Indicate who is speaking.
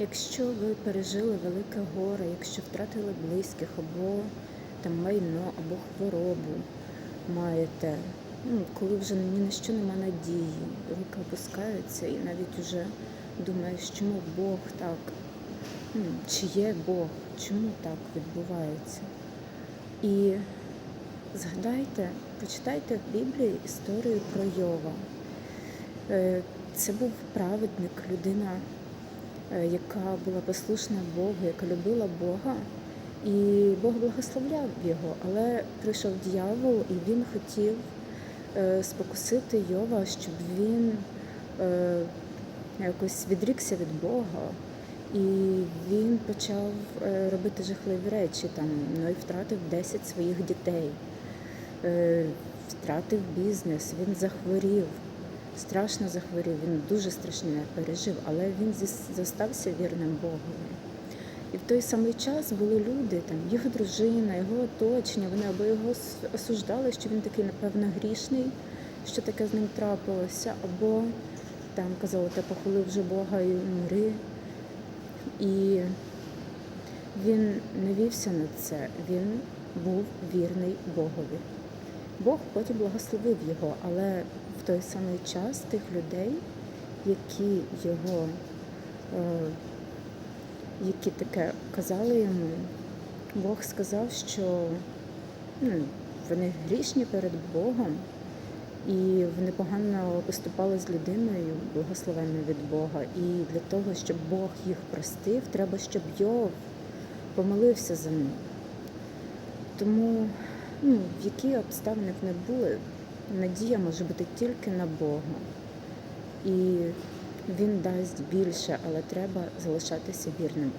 Speaker 1: Якщо ви пережили велике горе, якщо втратили близьких або там майно, або хворобу маєте, ну, коли вже ні на що нема надії, руки опускаються і навіть вже думаєш, чому Бог так, ну, чи є Бог, чому так відбувається. І згадайте, почитайте в Біблії історію про Йова. Е, Це був праведник, людина, яка була послушна Богу, яка любила Бога, і Бог благословляв його, але прийшов дьявол, і він хотів е, спокусити Йова, щоб він е, якось відрікся від Бога. І він почав е, робити жахливі речі. Там ну, і втратив 10 своїх дітей, е, втратив бізнес, він захворів, страшно захворів, він дуже страшне пережив, але він зостався вірним Богові. І в той самий час були люди, там його дружина, його оточення, вони або його осуждали, що він такий, напевно, грішний, що таке з ним трапилося, або там казали, та похвали вже Бога і умри. І він не вівся на це, він був вірний Богові. Бог потім благословив його, але той самий час тих людей, які його, е, які таке казали йому, Бог сказав, що ну, вони грішні перед Богом, і вони погано поступали з людиною, благословенною від Бога. І для того, щоб Бог їх простив, треба, щоб Йов помолився за них. Тому, ну, які обставини б не були, надія може бути тільки на Бога. І Він дасть більше, але треба залишатися вірним.